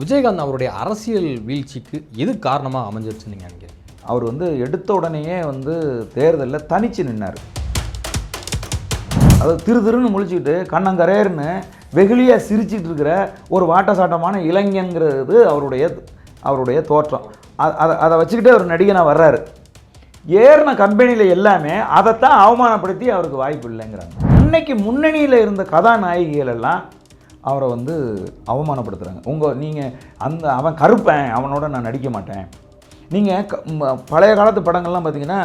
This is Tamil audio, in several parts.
விஜயகாந்த் அவருடைய அரசியல் வீழ்ச்சிக்கு எது காரணமாக அமைஞ்சிருச்சு நீங்கள் நினைக்கிறீங்க அவர் வந்து எடுத்த உடனேயே வந்து தேர்தலில் தனிச்சு நின்னார். அதாவது திரு திருன்னு முழிச்சுக்கிட்டு கண்ணங்கரேர்னு வெகுளியாக சிரிச்சிட்டு இருக்கிற ஒரு வாட்டசாட்டமான இளைஞங்கிறது அவருடைய அவருடைய தோற்றம். அதை அதை வச்சுக்கிட்டே அவர் நடிகனாக வர்றாரு. ஏறின கம்பெனியில் எல்லாமே அதைத்தான் அவமானப்படுத்தி அவருக்கு வாய்ப்பு இல்லைங்கிறாங்க. இன்னைக்கு முன்னணியில் இருந்த கதாநாயகிகள் எல்லாம் அவரை வந்து அவமானப்படுத்துகிறாங்க உங்கள் நீங்கள் அந்த அவன் கருப்பேன் அவனோட நான் நடிக்க மாட்டேன். நீங்கள் பழைய காலத்து படங்கள்லாம் பார்த்தீங்கன்னா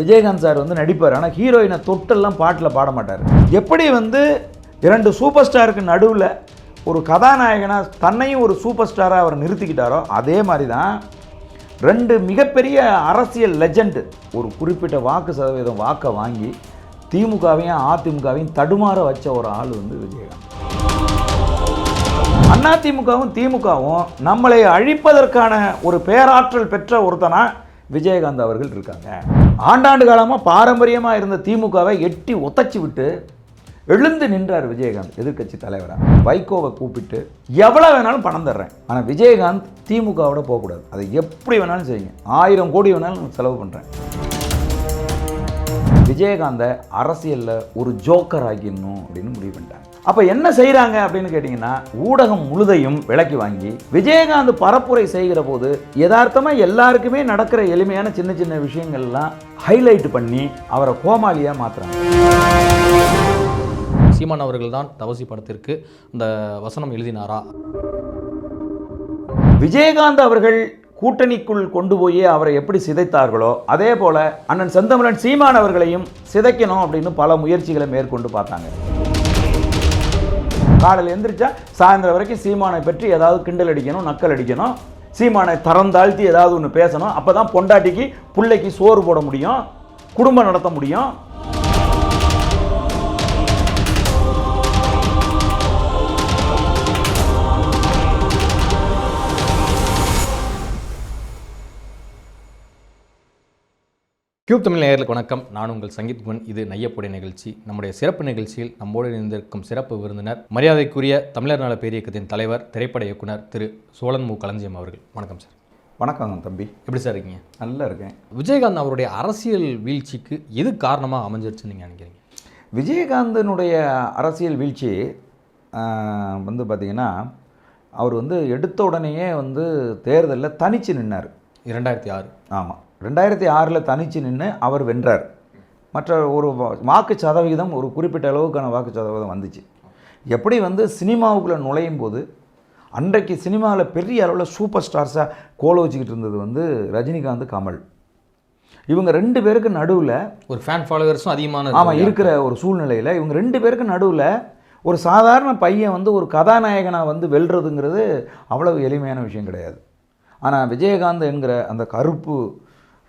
விஜயகாந்த் சார் வந்து நடிப்பார். ஆனால் ஹீரோயினை தொட்டெல்லாம் பாட்டில் பாட மாட்டார். எப்படி வந்து இரண்டு சூப்பர் ஸ்டாருக்கு நடுவில் ஒரு கதாநாயகனாக தன்னையும் ஒரு சூப்பர் ஸ்டாராக அவர் நிறுத்திக்கிட்டாரோ அதே மாதிரி தான் ரெண்டு மிகப்பெரிய அரசியல் லெஜண்டு ஒரு குறிப்பிட்ட வாக்கு சதவீதம் வாக்கை வாங்கி திமுகவையும் அதிமுகவையும் தடுமாற வச்ச ஒரு ஆள் வந்து விஜயகாந்த். அதிமுகவும் திமுகவும் நம்மளை அழிப்பதற்கான ஒரு பேராற்றல் பெற்ற ஒருத்தனா விஜயகாந்த் அவர்கள் இருக்காங்க. ஆண்டாண்டு காலமாக பாரம்பரியமாக இருந்த திமுகவை எட்டி உதைச்சி விட்டு எழுந்து நின்றார் விஜயகாந்த் எதிர்கட்சி தலைவராக வைகோவை கூப்பிட்டு எவ்வளோ வேணாலும் பணம் தர்றேன். ஆனால் விஜயகாந்த் திமுகவோட போகக்கூடாது. அதை எப்படி வேணாலும் செய்யுங்க. ஆயிரம் கோடி வேணாலும் செலவு பண்ணுறேன் விஜயகாந்தை அரசியலில் ஒரு ஜோக்கர் ஆக்கிடணும் அப்படின்னு முடிவு பண்ணிட்டாங்க. அப்போ என்ன செய்கிறாங்க அப்படின்னு கேட்டிங்கன்னா ஊடகம் முழுதையும் விலக்கி வாங்கி விஜயகாந்த் பரப்புரை செய்கிற போது யதார்த்தமாக எல்லாருக்குமே நடக்கிற எளிமையான சின்ன சின்ன விஷயங்கள்லாம் ஹைலைட் பண்ணி அவரை கோமாளியாக மாற்றுறாங்க சீமான் அவர்கள் தான் தவசி படத்திற்கு இந்த வசனம் எழுதினாரா? விஜயகாந்த் அவர்கள் கூட்டணிக்குள் கொண்டு போய் அவரை எப்படி சிதைத்தார்களோ அதே போல் அண்ணன் செந்தமிழன் சீமான் அவர்களையும் சிதைக்கணும் அப்படின்னு பல முயற்சிகளை மேற்கொண்டு பார்த்தாங்க. காலையில் எந்திரிச்சா சாயந்தரம் வரைக்கும் சீமானை பற்றி ஏதாவது கிண்டல் அடிக்கணும் நக்கல் அடிக்கணும் சீமானை தரம் தாழ்த்தி ஏதாவது ஒன்று பேசணும் அப்போ தான் பொண்டாட்டிக்கு பிள்ளைக்கு சோறு போட முடியும் குடும்பம் நடத்த முடியும் கியூப் தமிழ் நேயர்களுக்கு வணக்கம். நான் உங்கள் சங்கீத் குன் இது நையப்புடை நிகழ்ச்சி. நம்முடைய சிறப்பு நிகழ்ச்சியில் நம்மோடு இணைந்திருக்கும் சிறப்பு விருந்தினர் மரியாதைக்குரிய தமிழர் நல பேரியக்கத்தின் தலைவர் திரைப்பட இயக்குனர் திரு சோழன் மு. களஞ்சியம் அவர்கள். வணக்கம் சார். வணக்கம் தம்பி. எப்படி சார் இருக்கீங்க? நல்லா இருக்கேன். விஜயகாந்த் அவருடைய அரசியல் வீழ்ச்சிக்கு எது காரணமாக அமைஞ்சிருச்சுன்னு நீங்கள் நினைக்கிறீங்க? விஜயகாந்தனுடைய அரசியல் வீழ்ச்சி வந்து பார்த்திங்கன்னா அவர் வந்து எடுத்த உடனேயே வந்து தேர்தலில் தனிச்சு நின்னார். இரண்டாயிரத்தி ஆறு. ஆமாம் ரெண்டாயிரத்தி ஆறில் தனிச்சு நின்று அவர் வென்றார். மற்ற ஒரு வா- வாக்கு சதவிகிதம் ஒரு குறிப்பிட்ட அளவுக்கான வாக்கு சதவீதம் வந்துச்சு. எப்படி வந்து சினிமாவுக்குள்ளே நுழையும் போது அன்றைக்கு சினிமாவில் பெரிய அளவில் சூப்பர் ஸ்டார்ஸாக கோல வச்சுக்கிட்டு இருந்தது வந்து ரஜினிகாந்த் கமல். இவங்க ரெண்டு பேருக்கு நடுவில் ஒரு ஃபேன் ஃபாலோவர்ஸும் அதிகமான ஆமாம் இருக்கிற ஒரு சூழ்நிலையில் இவங்க ரெண்டு பேருக்கு நடுவில் ஒரு சாதாரண பையன் வந்து ஒரு கதாநாயகனாக வந்து வெல்றதுங்கிறது அவ்வளவு எளிமையான விஷயம் கிடையாது. ஆனால் விஜயகாந்த் என்கிற அந்த கருப்பு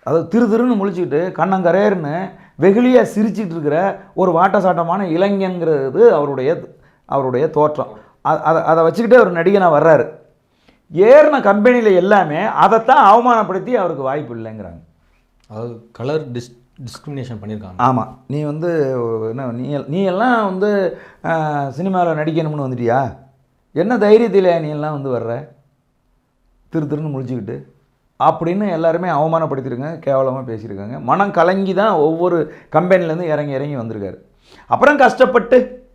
அதாவது திரு திருன்னு முழிச்சுக்கிட்டு கண்ணங்கரேர்னு வெகுளியாக சிரிச்சிட்டு இருக்கிற ஒரு வாட்டசாட்டமான இளைஞங்கிறது அவருடைய அவருடைய தோற்றம். அதை அதை வச்சுக்கிட்டே அவர் நடிகனாக வர்றாரு. ஏறின கம்பெனியில் எல்லாமே அதைத்தான் அவமானப்படுத்தி அவருக்கு வாய்ப்பு இல்லைங்கிறாங்க. அதாவது கலர் டிஸ் டிஸ்கிரிமினேஷன் பண்ணியிருக்காங்க. ஆமாம் நீ வந்து என்ன நீ நீ எல்லாம் வந்து சினிமாவில் நடிக்கணும்னு வந்துட்டியா? என்ன தைரியத்தில் நீ எல்லாம் வந்து வர்ற? திரு திருன்னு முழிச்சுக்கிட்டு. அப்படின்னு எல்லாருமே அவமானப்படுத்திருக்காங்க கேவலமாக பேசியிருக்காங்க. மனம் கலங்கி தான் ஒவ்வொரு கம்பெனிலேருந்து இறங்கி இறங்கி வந்திருக்காரு. அப்புறம் கஷ்டப்பட்டு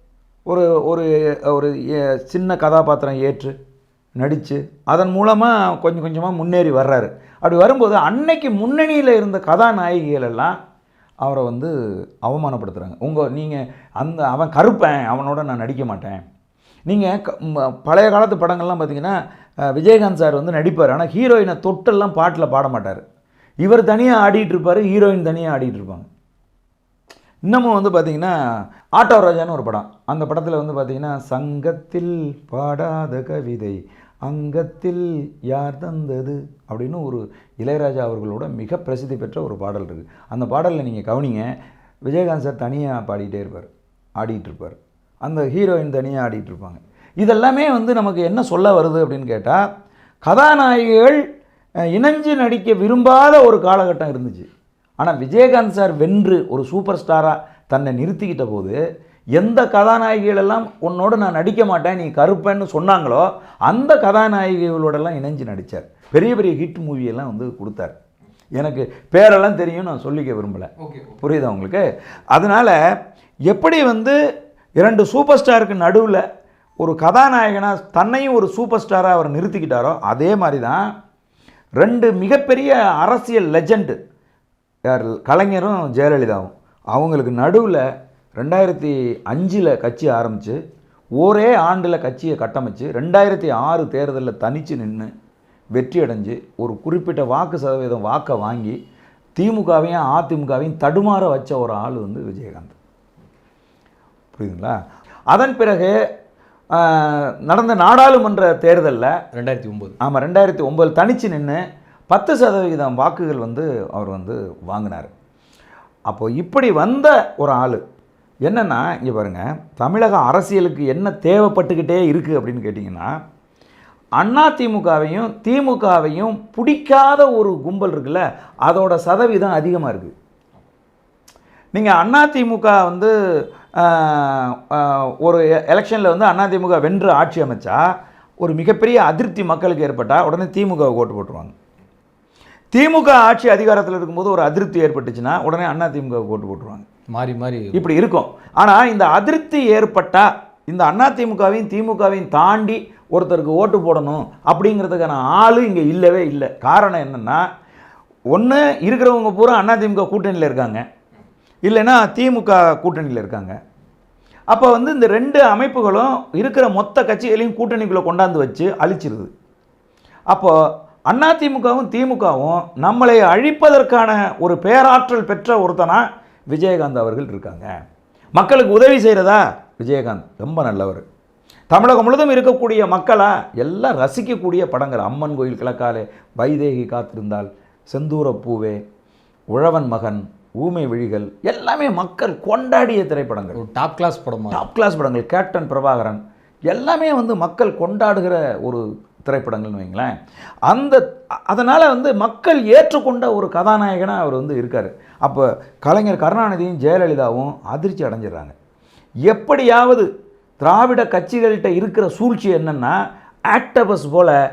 ஒரு ஒரு ஒரு ஏ- சின்ன கதாபாத்திரம் ஏற்று நடித்து அதன் மூலமாக கொஞ்சம் கொஞ்சமாக முன்னேறி வர்றாரு. அப்படி வரும்போது அன்னைக்கு முன்னணியில் இருந்த கதாநாயகிகள் எல்லாம் அவரை வந்து அவமானப்படுத்துகிறாங்க உங்கள் நீங்கள் அந்த அவன் கருப்பேன் அவனோட நான் நடிக்க மாட்டேன். நீங்கள் பழைய காலத்து படங்கள்லாம் பார்த்தீங்கன்னா விஜயகாந்த் சார் வந்து நடிப்பார். ஆனால் ஹீரோயினை தொட்டெல்லாம் பாட்டில் பாட மாட்டார். இவர் தனியாக ஆடிட்டு இருப்பார் ஹீரோயின் தனியாக ஆடிட்டு இருப்பாங்க. இன்னமும் வந்து பார்த்தீங்கன்னா ஆட்டோ ராஜான்னு ஒரு படம். அந்த படத்தில் வந்து பார்த்தீங்கன்னா சங்கத்தில் பாடாத கவிதை அங்கத்தில் யார் தந்தது? அப்படின்னு ஒரு இளையராஜா அவர்களோட மிக பிரசித்தி பெற்ற ஒரு பாடல் இருக்குது அந்த பாடலில் நீங்கள் கவனிங்க விஜயகாந்த் சார் தனியாக பாடிக்கிட்டே இருப்பார் ஆடிட்டு இருப்பார். அந்த ஹீரோயின் தனியாக ஆடிட்டு இருப்பாங்க. இதெல்லாமே வந்து நமக்கு என்ன சொல்ல வருது அப்படின்னு கேட்டால் கதாநாயகிகள் இணைஞ்சு நடிக்க விரும்பாத ஒரு காலகட்டம் இருந்துச்சு. ஆனால் விஜயகாந்த் சார் வென்று ஒரு சூப்பர் ஸ்டாராக தன்னை நிறுத்திக்கிட்ட போது எந்த கதாநாயகிகள் எல்லாம் உன்னோட நான் நடிக்க மாட்டேன் நீ கருப்பேன்னு சொன்னாங்களோ அந்த கதாநாயகிகளோடெல்லாம் இணைஞ்சு நடித்தார் பெரிய பெரிய ஹிட் மூவியெல்லாம் வந்து கொடுத்தார். எனக்கு பேரெல்லாம் தெரியும் நான் சொல்லிக்க விரும்பலை. புரியுதா உங்களுக்கு? அதனால் எப்படி வந்து இரண்டு சூப்பர் ஸ்டாருக்கு நடுவில் ஒரு கதாநாயகனாக தன்னையும் ஒரு சூப்பர் ஸ்டாராக அவர் நிறுத்திக்கிட்டாரோ அதே மாதிரி தான் ரெண்டு மிகப்பெரிய அரசியல் லெஜண்டு யார் கலைஞரும் ஜெயலலிதாவும். அவங்களுக்கு நடுவில் ரெண்டாயிரத்தி அஞ்சில் கட்சி ஆரம்பித்து ஒரே ஆண்டில் கட்சியை கட்டமைச்சு ரெண்டாயிரத்தி ஆறு தேர்தலில் தனித்து நின்று வெற்றி அடைஞ்சு ஒரு குறிப்பிட்ட வாக்கு சதவீதம் வாக்கை வாங்கி திமுகவையும் அதிமுகவையும் தடுமாற வச்ச ஒரு ஆள் வந்து விஜயகாந்த். புரியுதுங்களா? அதன் பிறகு நடந்த நாடாளுமன்ற தேர்தலில் ரெண்டாயிரத்தி ஒம்பது. ஆமாம் ரெண்டாயிரத்தி ஒம்பது தனிச்சு நின்று பத்து சதவிகிதம் வாக்குகள் வந்து அவர் வந்து வாங்கினார். அப்போ இப்படி வந்த ஒரு ஆள் என்னென்னா இங்கே பாருங்கள் தமிழக அரசியலுக்கு என்ன தேவைப்பட்டுக்கிட்டே இருக்குது அப்படின்னு கேட்டிங்கன்னா அண்ணா திமுகவையும் திமுகவையும் பிடிக்காத ஒரு கும்பல் இருக்குல்ல அதோட சதவீதம் அதிகமாக இருக்குது நீங்கள் அதிமுக வந்து ஆஹ், ஆஹ், ஒரு எலெக்ஷனில் வந்து அதிமுக வென்று ஆட்சி அமைச்சா ஒரு மிகப்பெரிய அதிருப்தி மக்களுக்கு ஏற்பட்டால் உடனே திமுக ஓட்டு போட்டுருவாங்க. திமுக ஆட்சி அதிகாரத்தில் இருக்கும்போது ஒரு அதிருப்தி ஏற்பட்டுச்சுன்னா உடனே அதிமுக ஓட்டு போட்டுருவாங்க. மாறி மாறி. இப்படி இருக்கும். ஆனால் இந்த அதிருப்தி ஏற்பட்டால் இந்த அதிமுகவையும் திமுகவையும் தாண்டி ஒருத்தருக்கு ஓட்டு போடணும் அப்படிங்கிறதுக்கான ஆள் இங்கே இல்லவே இல்லை. காரணம் என்னென்னா ஒன்று இருக்கிறவங்க பூரா அதிமுக கூட்டணியில் இருக்காங்க. இல்லைன்னா திமுக கூட்டணியில் இருக்காங்க. அப்போ வந்து இந்த ரெண்டு அமைப்புகளும் இருக்கிற மொத்த கட்சிகளையும் கூட்டணிக்குள்ளே கொண்டாந்து வச்சு அழிச்சிருது. அப்போ அதிமுகவும் திமுகவும் நம்மளை அழிப்பதற்கான ஒரு பேராற்றல் பெற்ற ஒருத்தனா விஜயகாந்த் அவர்கள் இருக்காங்க. மக்களுக்கு உதவி செய்கிறதா விஜயகாந்த்? ரொம்ப நல்லவர். தமிழகம் முழுதும் இருக்கக்கூடிய மக்களாக எல்லாம் ரசிக்கக்கூடிய படங்கள். அம்மன் கோயில் கிழக்காலே வைதேகி காத்திருந்தால் செந்தூர பூவே உழவன் மகன் ஊமை விழிகள் எல்லாமே மக்கள் கொண்டாடிய திரைப்படங்கள். ஒரு டாப் கிளாஸ் படமா? டாப் கிளாஸ் படங்கள். கேப்டன் பிரபாகரன் எல்லாமே வந்து மக்கள் கொண்டாடுகிற ஒரு திரைப்படங்கள்னு வைங்களேன். அந்த அதனால் வந்து மக்கள் ஏற்றுக்கொண்ட ஒரு கதாநாயகனாக அவர் வந்து இருக்கார். அப்போ கலைஞர் கருணாநிதியும் ஜெயலலிதாவும் அதிர்ச்சி அடைஞ்சிடுறாங்க. எப்படியாவது திராவிட கட்சிகள்கிட்ட இருக்கிற சூழ்ச்சி என்னென்னா ஆக்டபஸ் போல்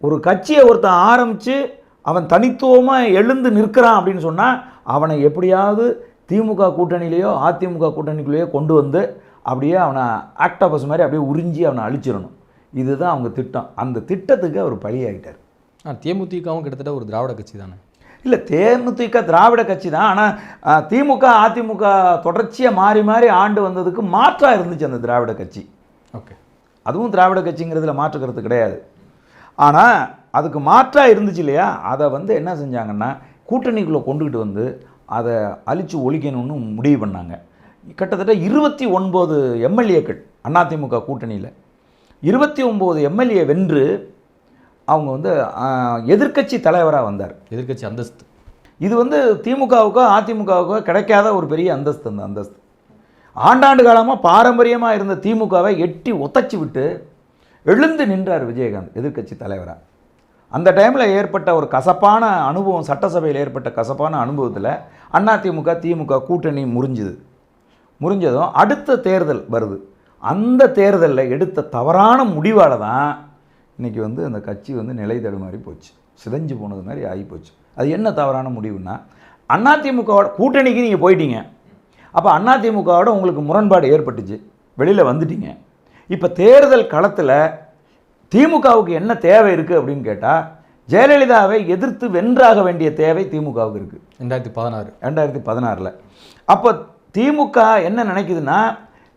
ஒரு கட்சியை ஒருத்தன் ஆரம்பித்து அவன் தனித்துவமாக எழுந்து நிற்கிறான் அப்படின்னு சொன்னால் அவனை எப்படியாவது திமுக கூட்டணியிலையோ அதிமுக கூட்டணிக்குள்ளேயோ கொண்டு வந்து அப்படியே அவனை ஆக்டோபஸ் மாதிரி அப்படியே உறிஞ்சி அவனை அழிச்சிடணும். இதுதான் அவங்க திட்டம். அந்த திட்டத்துக்கு அவர் பலியாகிட்டார் ஆ தேமுதிகவும் கிட்டத்தட்ட ஒரு திராவிட கட்சி தானே இல்லை தேமுதிக திராவிட கட்சி தான் ஆனால் திமுக அதிமுக தொடர்ச்சியாக மாறி மாறி ஆண்டு வந்ததுக்கு மாற்றாக இருந்துச்சு அந்த திராவிட கட்சி. ஓகே. அதுவும் திராவிட கட்சிங்கிறதுல மாற்றுக்கிறது கிடையாது. ஆனால் அதுக்கு மாற்றாக இருந்துச்சு இல்லையா? அதை வந்து என்ன செஞ்சாங்கன்னா கூட்டணிக்குள்ளே கொண்டுக்கிட்டு வந்து அதை அழித்து ஒழிக்கணும்னு முடிவு பண்ணாங்க. கிட்டத்தட்ட இருபத்தி ஒன்பது எம்எல்ஏக்கள் அதிமுக கூட்டணியில். இருபத்தி ஒம்பது எம்எல்ஏ வென்று அவங்க வந்து எதிர்க்கட்சி தலைவராக வந்தார். எதிர்க்கட்சி அந்தஸ்து. இது வந்து திமுகவுக்கோ அதிமுகவுக்கோ கிடைக்காத ஒரு பெரிய அந்தஸ்து அந்த அந்தஸ்து. ஆண்டாண்டு காலமாக பாரம்பரியமாக இருந்த திமுகவை எட்டி ஒத்தச்சி விட்டு எழுந்து நின்றார் விஜயகாந்த் எதிர்க்கட்சி தலைவராக அந்த டைமில் ஏற்பட்ட ஒரு கசப்பான அனுபவம் சட்டசபையில் ஏற்பட்ட கசப்பான அனுபவத்தில் அதிமுக திமுக கூட்டணி முறிஞ்சுது. முறிஞ்சதும் அடுத்த தேர்தல் வருது. அந்த தேர்தலில் எடுத்த தவறான முடிவால் தான் இன்றைக்கி வந்து அந்த கட்சி வந்து நிலை தடுமாறி போச்சு. சிதைஞ்சு போனது மாதிரி ஆகி போச்சு. அது என்ன தவறான முடிவுன்னா அதிமுகவோட கூட்டணிக்கு நீங்கள் போயிட்டீங்க. அப்போ அதிமுகவோட உங்களுக்கு முரண்பாடு ஏற்பட்டுச்சு. வெளியில் வந்துட்டீங்க. இப்போ தேர்தல் களத்தில் திமுகவுக்கு என்ன தேவை இருக்குது அப்படின்னு கேட்டால் ஜெயலலிதாவை எதிர்த்து வென்றாக வேண்டிய தேவை திமுகவுக்கு இருக்குது ரெண்டாயிரத்தி பதினாறு. ரெண்டாயிரத்தி பதினாறில். அப்போ திமுக என்ன நினைக்குதுன்னா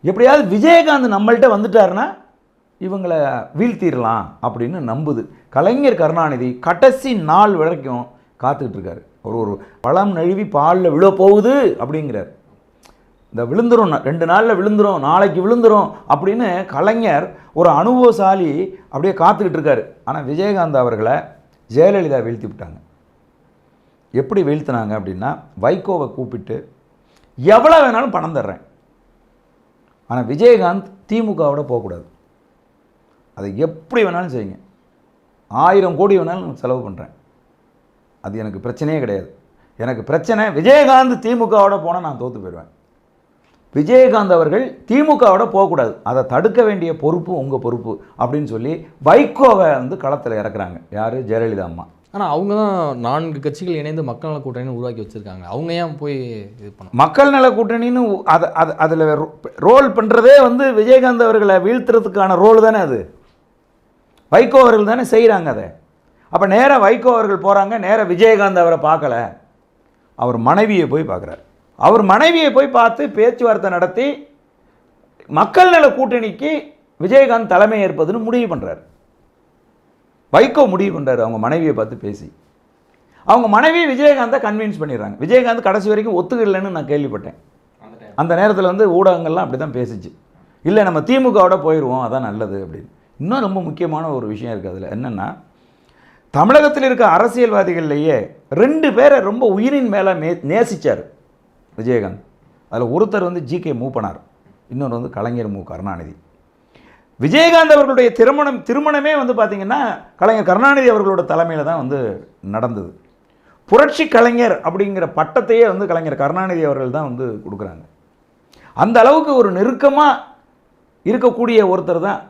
எப்படியாவது விஜயகாந்த் நம்மள்ட்ட வந்துட்டாருன்னா இவங்களை வீழ்த்திடலாம் அப்படின்னு நம்புது. கலைஞர் கருணாநிதி கடைசி நாள் வரைக்கும் காத்துக்கிட்டு இருக்காரு. ஒரு ஒரு பழம் நழுவி பாலில் விழ போகுது அப்படிங்கிறார். இந்த விழுந்துரும் ரெண்டு நாளில் விழுந்துரும் நாளைக்கு விழுந்துரும் அப்படின்னு கலைஞர் ஒரு அனுபவசாலி அப்படியே காத்துக்கிட்டு இருக்காரு. ஆனால் விஜயகாந்த் அவர்களை ஜெயலலிதா வீழ்த்தி விட்டாங்க. எப்படி வீழ்த்தினாங்க அப்படின்னா வைகோவை கூப்பிட்டு எவ்வளோ வேணாலும் பணம் தர்றேன். ஆனால் விஜயகாந்த் திமுகவோட போகக்கூடாது. அதை எப்படி வேணாலும் செய்யுங்க. ஆயிரம் கோடி வேணாலும் செலவு பண்ணுறேன் அது எனக்கு பிரச்சனையே கிடையாது. எனக்கு பிரச்சனை விஜயகாந்த் திமுகவோட போனால் நான் தோற்று போயிடுவேன். விஜயகாந்த் அவர்கள் திமுகவோட போகக்கூடாது. அதை தடுக்க வேண்டிய பொறுப்பு உங்கள் பொறுப்பு அப்படின்னு சொல்லி வைகோவை வந்து களத்தில் இறக்குறாங்க. யார்? ஜெயலலிதா அம்மா. ஆனால் அவங்க தான் நான்கு கட்சிகள் இணைந்து மக்கள் நல கூட்டணி உருவாக்கி வச்சிருக்காங்க. அவங்க ஏன் போய் இது பண்ண மக்கள் நல கூட்டணின்னு அதை அது அதில் ரோல் பண்ணுறதே வந்து விஜயகாந்த் அவர்களை வீழ்த்துறதுக்கான ரோல் தானே அது. வைகோ அவர்கள் தானே செய்கிறாங்க அதை. அப்போ நேராக வைகோ அவர்கள் போகிறாங்க நேராக விஜயகாந்த் அவரை பார்க்கல. அவர் மனைவியை போய் பார்க்குறாரு. அவர் மனைவியை போய் பார்த்து பேச்சுவார்த்தை நடத்தி மக்கள் நல கூட்டணிக்கு விஜயகாந்த் தலைமை ஏற்பதுன்னு முடிவு பண்ணுறாரு வைகோ முடிவு பண்ணுறாரு அவங்க மனைவியை பார்த்து பேசி. அவங்க மனைவி விஜயகாந்தை கன்வின்ஸ் பண்ணிடுறாங்க. விஜயகாந்த் கடைசி வரைக்கும் ஒத்துக்கலைன்னு நான் கேள்விப்பட்டேன். அந்த நேரத்தில். வந்து ஊடகங்கள்லாம் அப்படி தான் பேசிச்சு. இல்லை நம்ம திமுகவோட போயிடுவோம் அதான் நல்லது அப்படின்னு. இன்னும் ரொம்ப முக்கியமான ஒரு விஷயம் இருக்குது அதில். என்னென்னா தமிழகத்தில் இருக்க அரசியல்வாதிகள்லேயே ரெண்டு பேரை ரொம்ப உயிரின் மேலே மே நேசித்தார் விஜயகாந்த். அதில் ஒருத்தர் வந்து ஜி கே மூப்பனார். இன்னொரு வந்து கலைஞர் மு. கருணாநிதி. விஜயகாந்த் அவர்களுடைய திருமணம் திருமணமே வந்து பார்த்திங்கன்னா கலைஞர் கருணாநிதி அவர்களோட தலைமையில் தான் வந்து நடந்தது. புரட்சி கலைஞர் அப்படிங்கிற பட்டத்தையே வந்து கலைஞர் கருணாநிதி அவர்கள் தான் வந்து கொடுக்குறாங்க. அந்த அளவுக்கு ஒரு நெருக்கமாக இருக்கக்கூடிய ஒருத்தர் தான்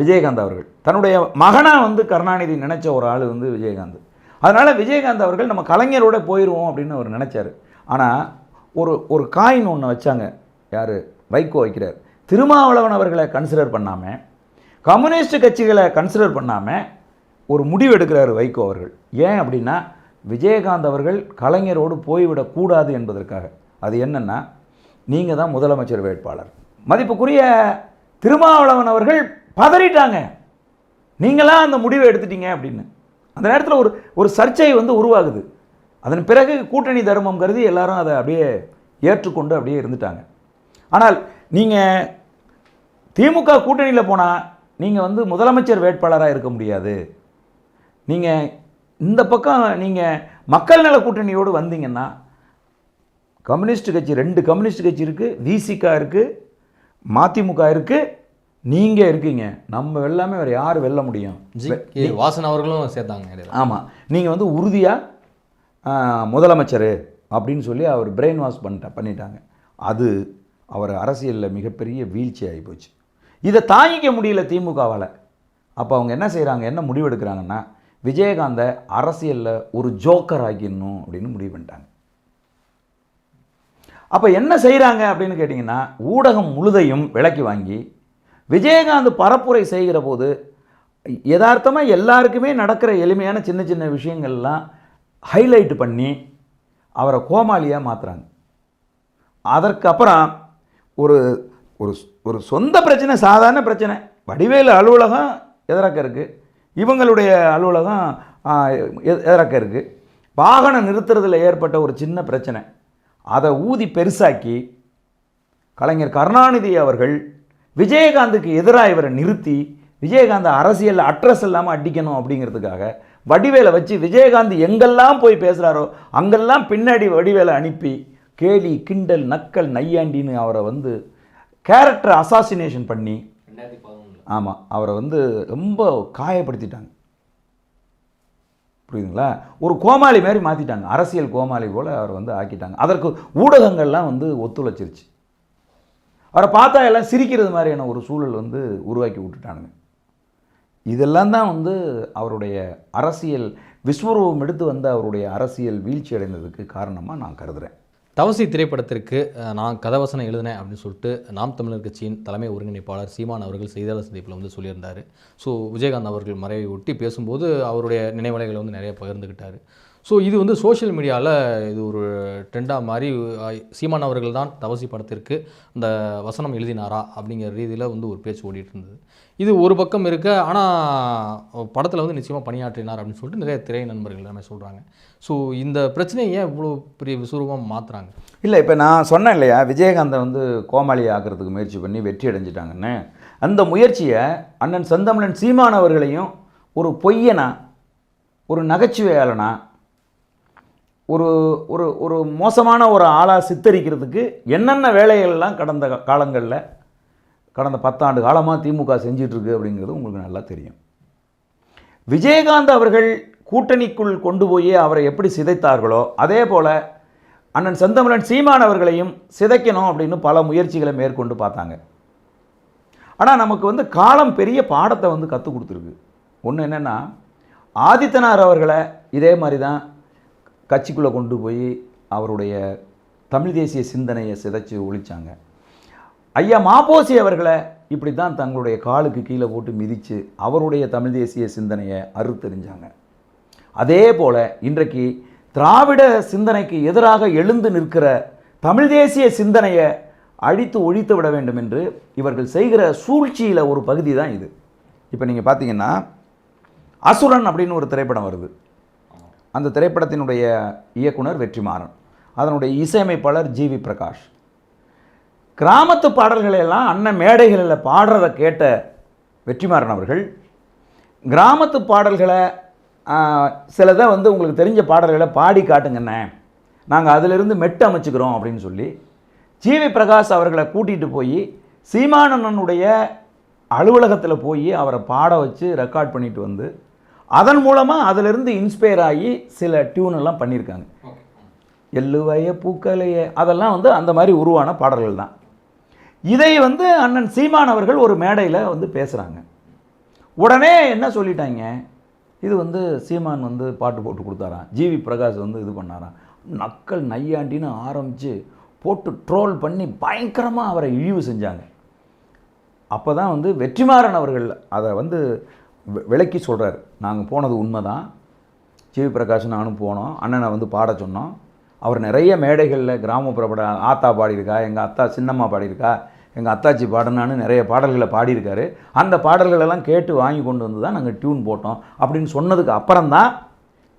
விஜயகாந்த் அவர்கள். தன்னுடைய மகனாக வந்து கருணாநிதி நினச்ச ஒரு ஆள் வந்து விஜயகாந்த். அதனால் விஜயகாந்த் அவர்கள் நம்ம கலைஞரோட போயிடுவோம் அப்படின்னு அவர் நினச்சார். ஆனால் ஒரு ஒரு காயின் ஒன்று வச்சாங்க. யார்? வைகோ வைக்கிறார். திருமாவளவன் அவர்களை கன்சிடர் பண்ணாமல் கம்யூனிஸ்ட் கட்சிகளை கன்சிடர் பண்ணாமல் ஒரு முடிவு எடுக்கிறார் வைகோ அவர்கள். ஏன் அப்படின்னா விஜயகாந்த் அவர்கள் கலைஞரோடு போய்விடக்கூடாது என்பதற்காக. அது என்னென்னா நீங்கள் தான் முதலமைச்சர் வேட்பாளர். மதிப்புக்குரிய திருமாவளவன் அவர்கள் பதறிட்டாங்க. நீங்களாம் அந்த முடிவை எடுத்துட்டீங்க அப்படின்னு. அந்த நேரத்தில் ஒரு ஒரு சர்ச்சை வந்து உருவாகுது. அதன் பிறகு கூட்டணி தர்மம் கருதி எல்லாரும் அதை அப்படியே ஏற்றுக்கொண்டு அப்படியே இருந்துட்டாங்க. ஆனால் நீங்கள் திமுக கூட்டணியில் போனால் நீங்கள் வந்து முதலமைச்சர் வேட்பாளராக இருக்க முடியாது. நீங்கள் இந்த பக்கம் நீங்கள் மக்கள் நல கூட்டணியோடு வந்தீங்கன்னா கம்யூனிஸ்ட் கட்சி ரெண்டு கம்யூனிஸ்ட் கட்சி இருக்குது விசிகா இருக்குது மதிமுக இருக்குது நீங்கள் இருக்கீங்க. நம்ம வெல்லாமே வேறு யார் வெல்ல முடியும்? வாசன் அவர்களும் சேர்த்தாங்க ஆமாம் நீங்கள் வந்து உறுதியாக முதலமைச்சர் அப்படின்னு சொல்லி அவர் பிரெயின் வாஷ் பண்ணிட்ட பண்ணிட்டாங்க. அது அவர் அரசியலில் மிகப்பெரிய வீழ்ச்சி ஆகி போச்சு. இதை தாங்கிக்க முடியல திமுகவால். அப்போ அவங்க என்ன செய்கிறாங்க என்ன முடிவெடுக்கிறாங்கன்னா விஜயகாந்தை அரசியலில் ஒரு ஜோக்கர் ஆக்கிடணும் அப்படின்னு முடிவு பண்ணிட்டாங்க. அப்போ என்ன செய்கிறாங்க அப்படின்னு கேட்டிங்கன்னா ஊடகம் முழுதையும் விலக்கி வாங்கி விஜயகாந்த் பரப்புரை செய்கிற போது யதார்த்தமாக எல்லாருக்குமே நடக்கிற எளிமையான சின்ன சின்ன விஷயங்கள்லாம் ஹைலைட் பண்ணி அவரை கோமாளியாக மாற்றுறாங்க அதற்கப்புறம் ஒரு ஒரு ஒரு சொந்த பிரச்சனை சாதாரண பிரச்சனை. வடிவேலு அலுவலகம் எதிரக்க இருக்குது இவங்களுடைய அலுவலகம் ஆ, இருக்குது வாகனம் நிறுத்துறதில் ஏற்பட்ட ஒரு சின்ன பிரச்சனை. அதை ஊதி பெருசாக்கி கலைஞர் கருணாநிதி அவர்கள் விஜயகாந்துக்கு எதிராக இவரை நிறுத்தி விஜயகாந்த் அரசியல் அட்ரஸ் இல்லாமல் அடிக்கணும் அப்படிங்கிறதுக்காக வடிவேலை வச்சு விஜயகாந்த் எங்கெல்லாம் போய் பேசுகிறாரோ அங்கெல்லாம் பின்னாடி வடிவேலை அனுப்பி கேலி கிண்டல் நக்கல் நையாண்டின்னு அவரை வந்து கேரக்டர் அசாசினேஷன் பண்ணி ஆமாம் அவரை வந்து ரொம்ப காயப்படுத்திட்டாங்க. புரியுதுங்களா? ஒரு கோமாளி மாதிரி மாற்றிட்டாங்க அரசியல் கோமாளி போல் அவரை வந்து ஆக்கிட்டாங்க. அதற்கு ஊடகங்கள்லாம் வந்து ஒத்துழைச்சிருச்சு. அவரை பார்த்தா எல்லாம் சிரிக்கிறது மாதிரியான ஒரு சூழல் வந்து உருவாக்கி விட்டுட்டானுங்க. இதெல்லாம் தான் வந்து அவருடைய அரசியல் விஸ்வரூபம் எடுத்து வந்த அவருடைய அரசியல் வீழ்ச்சி அடைந்ததுக்கு காரணமாக நான் கருதுகிறேன் தவசி திரைப்படத்திற்கு நான் கதவசனம் எழுதினேன் அப்படின்னு சொல்லிட்டு நாம் தமிழர் கட்சியின் தலைமை ஒருங்கிணைப்பாளர் சீமான் அவர்கள் செய்தியாளர் சந்திப்பில் வந்து சொல்லியிருந்தார். ஸோ விஜயகாந்த் அவர்கள் மறைவை ஒட்டி பேசும்போது அவருடைய நினைவலைகளை வந்து நிறைய பகிர்ந்துக்கிட்டார் ஸோ இது வந்து சோஷியல் மீடியாவில் இது ஒரு ட்ரெண்டாக மாதிரி சீமான் அவர்கள் தான் தவசி படத்திற்கு அந்த வசனம் எழுதினாரா அப்படிங்கிற ரீதியில் வந்து ஒரு பேச்சு ஓடிட்டு இருந்தது. இது ஒரு பக்கம் இருக்க ஆனால் படத்தில் வந்து நிச்சயமாக பணியாற்றினார் அப்படின்னு சொல்லிட்டு நிறைய திரை நண்பர்கள் எல்லாமே சொல்கிறாங்க ஸோ இந்த பிரச்சனையை ஏன் இவ்வளோ பெரிய விசுரூபமாக மாற்றுறாங்க இல்லை இப்போ நான் சொன்னேன் இல்லையா விஜயகாந்தை வந்து கோமாளி ஆக்கிறதுக்கு முயற்சி பண்ணி வெற்றி அடைஞ்சிட்டாங்கன்னு. அந்த முயற்சியை அண்ணன் செந்தமிழன் சீமானவர்களையும் ஒரு பொய்யனா ஒரு நகைச்சுவையாளனா ஒரு ஒரு ஒரு மோசமான ஒரு ஆளாக சித்தரிக்கிறதுக்கு என்னென்ன வேலைகள்லாம் கடந்த காலங்களில் கடந்த பத்தாண்டு காலமாக திமுக செஞ்சிட்ருக்கு அப்படிங்கிறது உங்களுக்கு நல்லா தெரியும். விஜயகாந்த் அவர்கள் கூட்டணிக்குள் கொண்டு போய் அவரை எப்படி சிதைத்தார்களோ அதே போல் அண்ணன் செந்தமிழன் சீமான் அவர்களையும் சிதைக்கணும் அப்படின்னு பல முயற்சிகளை மேற்கொண்டு பார்த்தாங்க. ஆனால் நமக்கு வந்து காலம் பெரிய பாடத்தை வந்து கற்றுக் கொடுத்துருக்கு. ஒன்று என்னென்னா ஆதித்தனார் அவர்களை இதே மாதிரி தான் கட்சிக்குள்ளே கொண்டு போய் அவருடைய தமிழ் தேசிய சிந்தனையை சிதைச்சு ஒழித்தாங்க ஐயா மாப்போசி அவர்களை இப்படி தான் தங்களுடைய காலுக்கு கீழே போட்டு மிதித்து அவருடைய தமிழ் தேசிய சிந்தனையை அறுத்தெறிஞ்சாங்க. அதே போல் இன்றைக்கு திராவிட சிந்தனைக்கு எதிராக எழுந்து நிற்கிற தமிழ் தேசிய சிந்தனையை அழித்து ஒழித்து விட வேண்டும் என்று இவர்கள் செய்கிற சூழ்ச்சியில் ஒரு பகுதி தான் இது. இப்போ நீங்கள் பார்த்தீங்கன்னா அசுரன் அப்படின்னு ஒரு திரைப்படம் வருது. அந்த திரைப்படத்தினுடைய இயக்குனர் வெற்றிமாறன். அதனுடைய இசையமைப்பாளர் ஜிவி பிரகாஷ். கிராமத்து பாடல்களை எல்லாம் அண்ணன் மேடைகளில் பாடுறதை கேட்ட வெற்றிமாறன் அவர்கள் கிராமத்து பாடல்களை சிலதை வந்து உங்களுக்கு தெரிஞ்ச பாடல்களை பாடி காட்டுங்கண்ணே. நாங்கள் அதிலிருந்து மெட்டு அமைச்சுக்கிறோம் அப்படின்னு சொல்லி ஜிவி பிரகாஷ் அவர்களை கூட்டிகிட்டு போய் சீமானண்ணனுடைய அலுவலகத்தில் போய் அவரை பாட வச்சு ரெக்கார்ட் பண்ணிட்டு வந்து அதன் மூலமாக அதிலிருந்து இன்ஸ்பயர் ஆகி சில டியூன் எல்லாம் பண்ணியிருக்காங்க எள்ளுவய பூக்களையே அதெல்லாம் வந்து அந்த மாதிரி உருவான பாடல்கள் தான். இதை வந்து அண்ணன் சீமான் அவர்கள் ஒரு மேடையில் வந்து பேசுகிறாங்க உடனே என்ன சொல்லிட்டாங்க? இது வந்து சீமான் வந்து பாட்டு போட்டு கொடுத்தாராம். ஜிவி பிரகாஷ் வந்து இது பண்ணாராம். நக்கல் நையாண்டின்னு ஆரம்பித்து போட்டு ட்ரோல் பண்ணி பயங்கரமாக அவரை இழிவு செஞ்சாங்க. அப்போ தான் வந்து வெற்றிமாறன் அவர்கள் அதை வந்து விளக்கி சொல்கிறார் நாங்கள் போனது உண்மை தான் ஜிவி பிரகாஷ் நானும் போனோம். அண்ணனை வந்து பாட சொன்னோம். அவர் நிறைய மேடைகளில் கிராமப்புற பட ஆத்தா பாடியிருக்கா எங்கள் அத்தா சின்னம்மா பாடியிருக்கா எங்கள் அத்தாச்சி பாடினான்னு நிறைய பாடல்களை பாடியிருக்காரு. அந்த பாடல்களெல்லாம் கேட்டு வாங்கி கொண்டு வந்து தான் நாங்கள் டியூன் போட்டோம். அப்படின்னு சொன்னதுக்கு அப்புறம்தான்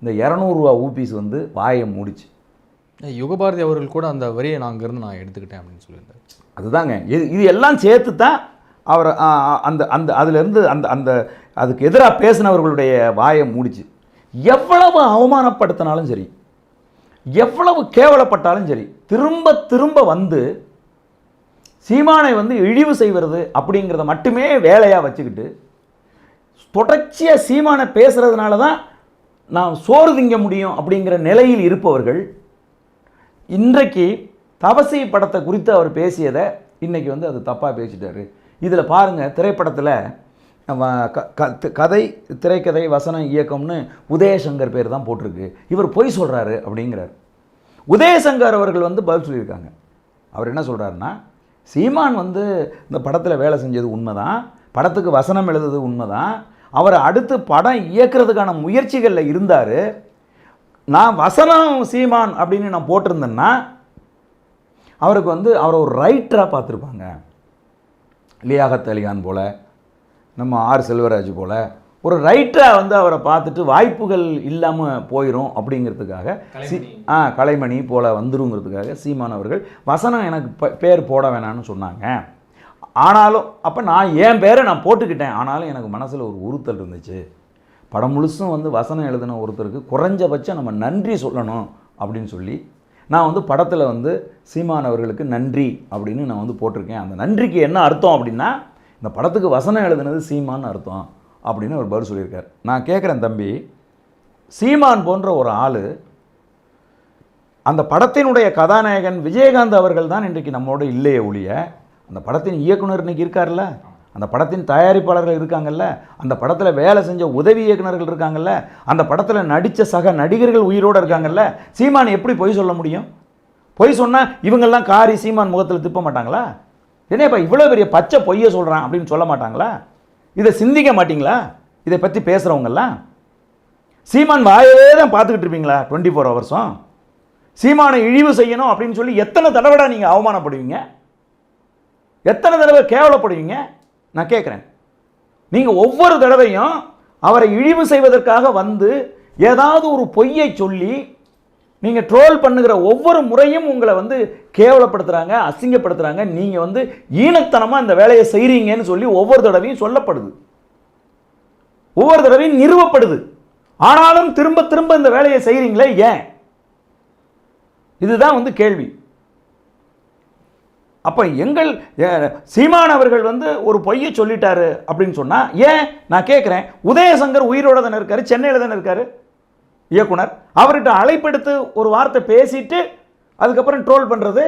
இந்த இரநூறுவா ஊபிஸ் வந்து வாயை மூடிச்சு. யுகபாரதி அவர்கள் கூட அந்த வரியை நான் அங்கேருந்து நான் எடுத்துக்கிட்டேன் அப்படின்னு சொல்லியிருந்தார். அதுதாங்க. இது இது எல்லாம் சேர்த்து தான் அவர் அந்த அந்த அதிலிருந்து அந்த அந்த அதுக்கு எதிராக பேசினவர்களுடைய வாயை மூடிச்சு. எவ்வளவு அவமானப்படுத்தினாலும் சரி எவ்வளவு கேவலப்பட்டாலும் சரி திரும்ப திரும்ப வந்து சீமானை வந்து இழிவு செய்வது அப்படிங்கிறத மட்டுமே வேலையாக வச்சுக்கிட்டு தொடர்ச்சியாக சீமானை பேசுகிறதுனால தான் நான் சோறு திங்க முடியும் அப்படிங்கிற நிலையில் இருப்பவர்கள் இன்றைக்கு தபசி படத்தை குறித்து அவர் பேசியதை இன்றைக்கி வந்து அது தப்பாக பேசிட்டாரு. இதில் பாருங்கள் திரைப்படத்தில் கதை திரைக்கதை வசனம் இயக்கம்னு உதயசங்கர் பேர் தான் போட்டிருக்கு. இவர் பொய் சொல்கிறாரு அப்படிங்கிறார். உதயசங்கர் அவர்கள் வந்து பதில் சொல்லியிருக்காங்க. அவர் என்ன சொல்கிறாருன்னா சீமான் வந்து இந்த படத்தில் வேலை செஞ்சது உண்மைதான் படத்துக்கு வசனம் எழுதுறது உண்மைதான் அவர் அடுத்து படம் இயக்குறதுக்கான முயற்சிகளில் இருந்தார். நான் வசனம் சீமான் அப்படின்னு நான் போட்டிருந்தேன்னா அவருக்கு வந்து அவரை ஒரு ரைட்டராக பார்த்துருப்பாங்க. லியாகத் அலிகான் போல் நம்ம ஆர் செல்வராஜ் போல் ஒரு ரைட்டராக வந்து அவரை பார்த்துட்டு வாய்ப்புகள் இல்லாமல் போயிடும் அப்படிங்கிறதுக்காக சி ஆ கலைமணி போல் வந்துருங்கிறதுக்காக சீமான் அவர்கள் வசனம் எனக்கு பேர் போட வேணாம்னு சொன்னாங்க. ஆனாலும் அப்போ நான் என் பேரை நான் போட்டுக்கிட்டேன். ஆனாலும் எனக்கு மனசில் ஒரு உறுத்தல் இருந்துச்சு. படம் முழுசும் வந்து வசனம் எழுதின ஒருத்தருக்கு குறைஞ்சபட்சம் நம்ம நன்றி சொல்லணும் அப்படின்னு சொல்லி நான் வந்து படத்தில் வந்து சீமான் அவர்களுக்கு நன்றி அப்படின்னு நான் வந்து போட்டிருக்கேன். அந்த நன்றிக்கு என்ன அர்த்தம் அப்படின்னா இந்த படத்துக்கு வசனம் எழுதுனது சீமான்னு அர்த்தம் அப்படின்னு அவர் பதில் சொல்லியிருக்கார். நான் கேட்குறேன் தம்பி சீமான் போன்ற ஒரு ஆள் அந்த படத்தினுடைய கதாநாயகன் விஜயகாந்த் அவர்கள் தான் இன்றைக்கு நம்மோட இல்லையே ஒழிய அந்த படத்தின் இயக்குனர் இன்னைக்கு இருக்கார்ல? அந்த படத்தின் தயாரிப்பாளர்கள் இருக்காங்கல்ல? அந்த படத்தில் வேலை செஞ்ச உதவி இயக்குனர்கள் இருக்காங்கல்ல? அந்த படத்தில் நடித்த சக நடிகர்கள் உயிரோடு இருக்காங்கல்ல? சீமான் எப்படி பொய் சொல்ல முடியும்? பொய் சொன்னால் இவங்கெல்லாம் காரி சீமான் முகத்தில் திப்ப மாட்டாங்களா? என்னப்பா இவ்வளோ பெரிய பச்சை பொய்யை சொல்கிறான் அப்படின்னு சொல்ல மாட்டாங்களா? இதை சிந்திக்க மாட்டீங்களா? இதை பற்றி பேசுகிறவங்கெல்லாம் சீமான் வாயவே தான் பார்த்துக்கிட்டு இருப்பீங்களா? டுவெண்ட்டி ஃபோர் ஹவர்ஸும் சீமானை இழிவு செய்யணும் அப்படின்னு சொல்லி எத்தனை தடவைடா நீங்கள் அவமானப்படுவீங்க? எத்தனை தடவை கேவலப்படுவீங்க? நான் கேட்குறேன் நீங்கள் ஒவ்வொரு தடவையும் அவரை இழிவு செய்வதற்காக வந்து ஏதாவது ஒரு பொய்யை சொல்லி நீங்கள் ட்ரோல் பண்ணுகிற ஒவ்வொரு முறையும் உங்களை வந்து கேவலப்படுத்துகிறாங்க அசிங்கப்படுத்துகிறாங்க நீங்கள் வந்து ஈனத்தனமாக இந்த வேலையை செய்கிறீங்கன்னு சொல்லி ஒவ்வொரு தடவையும் சொல்லப்படுது. ஒவ்வொரு தடவையும் நிறுவப்படுது. ஆனாலும் திரும்ப திரும்ப இந்த வேலையை செய்கிறீங்களே ஏன்? இதுதான் வந்து கேள்வி. அப்போ எங்கள் சீமான் அவர்கள் வந்து ஒரு பொய்யை சொல்லிட்டாரு அப்படின்னு சொன்னால் ஏன்? நான் கேட்குறேன் உதயசங்கர் உயிரோட தானே இருக்காரு சென்னையில் தானே இருக்காரு? இயக்குனர் அவர்கிட்ட அழைப்பெடுத்து ஒரு வார்த்தை பேசிட்டு அதுக்கப்புறம் ட்ரோல் பண்ணுறது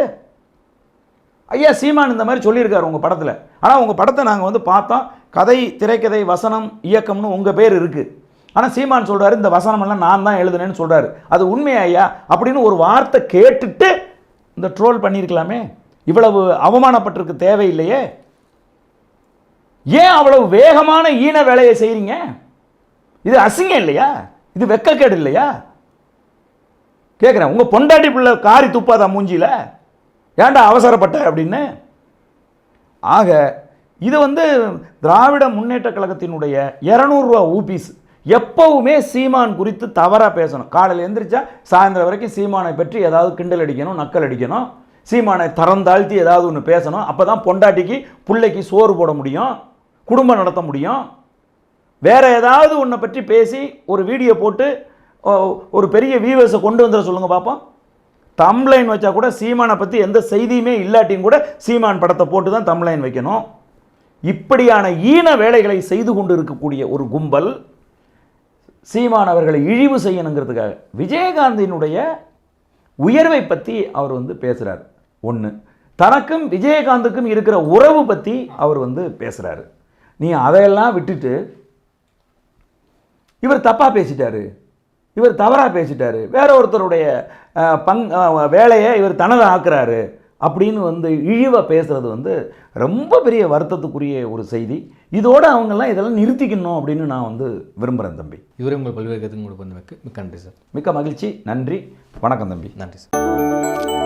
ஐயா சீமான் இந்த மாதிரி சொல்லியிருக்காரு உங்கள் படத்தில். ஆனால் உங்கள் படத்தை நாங்கள் வந்து பார்த்தோம். கதை திரைக்கதை வசனம் இயக்கம்னு உங்கள் பேர் இருக்குது ஆனால் சீமான் சொல்கிறாரு இந்த வசனமெல்லாம் நான் தான் எழுதுனேன்னு சொல்கிறாரு அது உண்மையா ஐயா? அப்படின்னு ஒரு வார்த்தை கேட்டுட்டு இந்த ட்ரோல் பண்ணியிருக்கலாமே. இவ்வளவு அவமானப்பட்டிருக்கு தேவையில்லையே. ஏன் அவ்வளவு வேகமான ஈன வேலையை செய்கிறீங்க இது அசிங்கம் இல்லையா? இது வெக்கக்கேடு இல்லையா? கேட்குறேன் உங்கள் பொண்டாட்டி பிள்ளை காரி துப்பாதா மூஞ்சியில்? ஏன்டா அவசரப்பட்ட அப்படின்னு? ஆக இது வந்து திராவிட முன்னேற்ற கழகத்தினுடைய இரநூறுவா ஊபிஸ் எப்பவுமே சீமான் குறித்து தவறாக பேசணும். காலையில் எந்திரிச்சா சாயந்தரம் வரைக்கும் சீமானை பற்றி ஏதாவது கிண்டல் அடிக்கணும் நக்கல் அடிக்கணும். சீமானை தரம் தாழ்த்தி ஏதாவது ஒன்று பேசணும். அப்போ தான் பொண்டாட்டிக்கு பிள்ளைக்கு சோறு போட முடியும். குடும்பம் நடத்த முடியும். வேறு ஏதாவது ஒன்றை பற்றி பேசி ஒரு வீடியோ போட்டு ஒரு பெரிய வியூவர்ஸை கொண்டு வந்துட சொல்லுங்கள் பார்ப்போம் தம்ப்லைன் வச்சா கூட சீமானை பற்றி எந்த செய்தியுமே இல்லாட்டியும் கூட சீமான் படத்தை போட்டு தான் தம்ப்லைன் வைக்கணும். இப்படியான ஈன வேலைகளை செய்து கொண்டு இருக்கக்கூடிய ஒரு கும்பல் சீமான் அவர்களை இழிவு செய்யணுங்கிறதுக்காக விஜயகாந்தினுடைய உயர்வை பற்றி அவர் வந்து பேசுகிறார் ஒன்று தனக்கும் விஜயகாந்துக்கும் இருக்கிற உறவு பற்றி அவர் வந்து பேசுகிறாரு நீ அதையெல்லாம் விட்டுட்டு இவர் தப்பாக பேசிட்டாரு. இவர் தவறாக பேசிட்டாரு. வேற ஒருத்தருடைய பங் வேலையை இவர் தனதை ஆக்குறாரு அப்படின்னு வந்து இழிவை பேசுறது வந்து ரொம்ப பெரிய வருத்தத்துக்குரிய ஒரு செய்தி. இதோட அவங்கெல்லாம் இதெல்லாம் நிறுத்திக்கணும் அப்படின்னு நான் வந்து விரும்புகிறேன் தம்பி. இதுவரை உங்கள் பல்வேறு கருத்துக்கு உங்களுக்கு வந்து மிக்க நன்றி சார். மிக்க மகிழ்ச்சி. நன்றி. வணக்கம் தம்பி. நன்றி சார்.